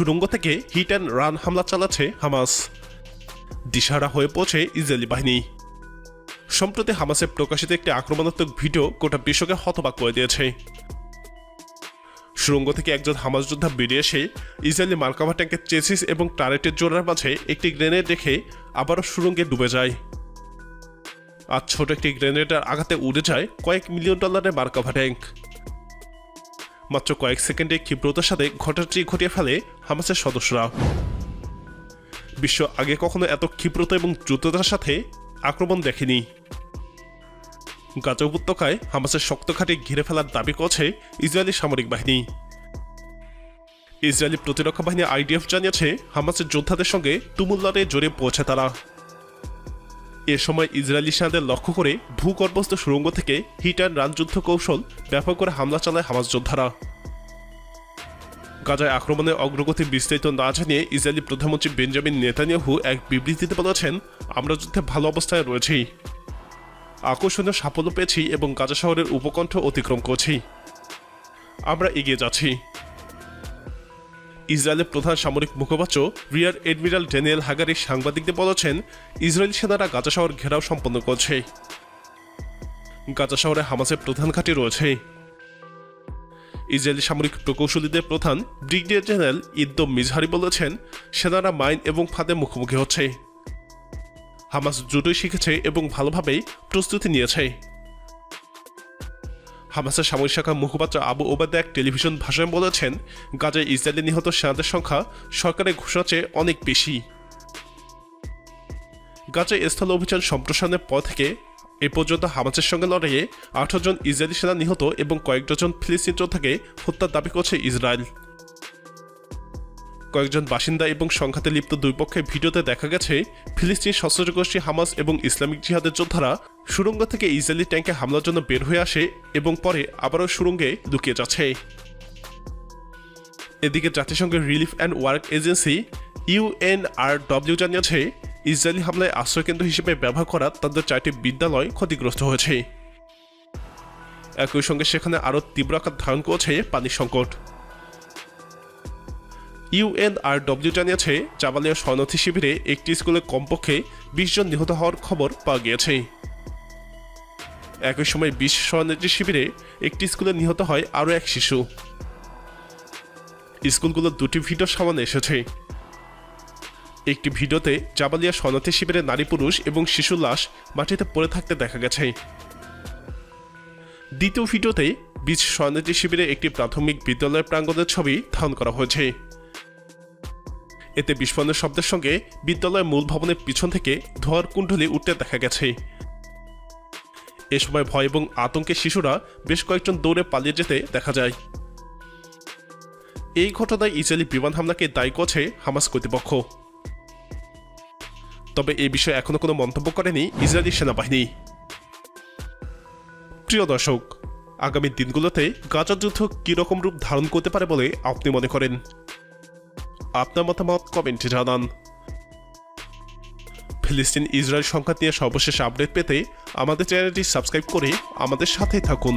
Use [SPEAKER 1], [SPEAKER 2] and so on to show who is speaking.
[SPEAKER 1] সুড়ঙ্গ থেকে hit and run হামলা চালাচ্ছে হামাস। দিশারা হয়ে পৌঁছে ইসরায়েলি বাহিনী। সম্প্রতি হামাসে প্রকাশিত একটি আক্রমণাত্মক ভিডিও গোটা বিশ্বকে হতবাক করে দিয়েছে। সুড়ঙ্গ থেকে একজন হামাস যোদ্ধা বেরিয়ে এসে ইসরায়েলি মার্কাভা ট্যাঙ্কের চেসিস এবং টারেটের জোড়ার মাঝে একটি গ্রেনেড রেখে আবারও সুড়ঙ্গে ডুবে যায়। আর ছোট একটি গ্রেনেডের আঘাতে উড়ে যায় কয়েক মিলিয়ন ডলারের মার্কাভা ট্যাঙ্ক। মাত্র কয়েক সেকেন্ডে ক্ষিপ্রতার সাথে ঘটনাটি ঘটিয়ে ফেলে হামাসের সদস্যরা। বিশ্ব আগে কখনো এত ক্ষিপ্রতা এবং দ্রুততার সাথে আক্রমণ দেখেনি। গাজা উপত্যকায় হামাসের শক্ত ঘাঁটি ঘিরে ফেলার দাবি করছে ইসরায়েলি সামরিক বাহিনী। ইসরায়েলি প্রতিরক্ষা বাহিনী আইডিএফ জানিয়েছে, হামাসের যোদ্ধাদের সঙ্গে তুমুল লড়াইয়ে জোরে পৌঁছে তারা। এ সময় ইসরায়েলি সেনাদের লক্ষ্য করে ভূগর্ভস্থ সুড়ঙ্গ থেকে হিট অ্যান্ড রান যুদ্ধ কৌশল ব্যাপক করে হামলা চালায় হামাস যোদ্ধারা। গাজায় আক্রমণের অগ্রগতি বিস্তারিত না জানিয়ে ইসরায়েলি প্রধানমন্ত্রী বেঞ্জামিন নেতানিয়াহু এক বিবৃতিতে বলেছেন, আমরা যুদ্ধে ভালো অবস্থায় রয়েছি। আকর্ষণীয় সাফল্য পেয়েছি এবং গাজা শহরের উপকণ্ঠ অতিক্রম করছি। আমরা এগিয়ে যাচ্ছি। ইসরায়েলের প্রধান সামরিক মুখপাত্র রিয়ার এডমিরাল ড্যানিয়েল হাগারি সাংবাদিকদের বলেছেন, ইসরায়েল সেনারা গাজা শহর ঘেরাও সম্পন্ন করছে। গাজা শহরে হামাসের প্রধান ঘাঁটি রয়েছে। ইসরায়েলি সামরিক প্রকৌশলীদের প্রধান ব্রিগেডিয়ার জেনারেল ইদ্দো মিজহারি বলেছেন, সেনারা মাইন এবং ফাঁদে মুখোমুখি হচ্ছে। হামাস দ্রুতই শিখেছে এবং ভালোভাবেই প্রস্তুতি নিয়েছে। হামাসের সামরিক শাখার মুখপাত্র আবু ওবাদা এক টেলিভিশন ভাষণে বলেছেন, গাজায় ইসরায়েলি নিহত সেনাদের সংখ্যা সরকারের ঘোষণা চেয়ে অনেক বেশি। গাজায় স্থল অভিযান সম্প্রসারণের পর থেকে এ পর্যন্ত হামাসের সঙ্গে লড়াইয়ে আঠারো জন ইসরায়েলি সেনা নিহত এবং কয়েক ডজন ফিলিস্তিন যোদ্ধাকে হত্যার দাবি করছে ইসরায়েল। কয়েকজন বাসিন্দা এবং সংঘাতে লিপ্ত দুই পক্ষের ভিডিওতে দেখা গেছে, ফিলিস্তিন সশস্ত্র গোষ্ঠী হামাস এবং ইসলামিক জিহাদের যোদ্ধারা সুড়ঙ্গ থেকে ইসরায়েলি ট্যাঙ্কে হামলার জন্য বের হয়ে আসে এবং পরে আবারও সুড়ঙ্গে লুকিয়ে যাচ্ছে। এদিকে জাতিসংঘের relief and work agency UNRWA জানিয়েছে, ইসরায়েলি হামলায় আশ্রয়কেন্দ্র হিসেবে ব্যবহার করা তাদের চারটি বিদ্যালয় ক্ষতিগ্রস্ত হয়েছে। একই সঙ্গে সেখানে আরও তীব্র আকার ধারণ করেছে পানির সংকট। ইউএনআরডব্লিউ জানিয়েছে, জাবালিয়া শরণার্থী শিবিরে একটি স্কুলে কমপক্ষে বিশ জন নিহত হওয়ার খবর পাওয়া গিয়েছে। একই সময় বিশ শরণার্থী শিবিরে একটি স্কুলে নিহত হয় আরও এক শিশু। স্কুলগুলোর দুটি ভিডিও সামনে এসেছে। একটি ভিডিওতে জাবালিয়া শরণার্থী শিবিরে নারী পুরুষ এবং শিশু লাশ মাটিতে পড়ে থাকতে দেখা গেছে। দ্বিতীয় ভিডিওতে বীজ শরণার্থী শিবিরে একটি প্রাথমিক বিদ্যালয়ের প্রাঙ্গণের ছবি ধারণ করা হয়েছে। এতে বিস্ফোরণের শব্দের সঙ্গে বিদ্যালয়ের মূল ভবনের পিছন থেকে ধোয়ার কুণ্ডলি উঠতে দেখা গেছে। এ সময় ভয় এবং আতঙ্কে শিশুরা বেশ কয়েকজন দৌড়ে পালিয়ে যেতে দেখা যায়। এই ঘটনায় ইসরায়েলি বিমান হামলাকে দায়ী করছে হামাস কর্তৃপক্ষ। তবে এই বিষয়ে এখনও কোনো মন্তব্য করেনি ইসরায়েলি সেনাবাহিনী। প্রিয় দর্শক, আগামী দিনগুলোতে গাজা যুদ্ধ কীরকম রূপ ধারণ করতে পারে বলে আপনি মনে করেন? আপনার মতামত কমেন্টে জানান। ফিলিস্তিন ইসরায়েল সংঘাত নিয়ে সর্বশেষ আপডেট পেতে আমাদের চ্যানেলটি সাবস্ক্রাইব করে আমাদের সাথে থাকুন।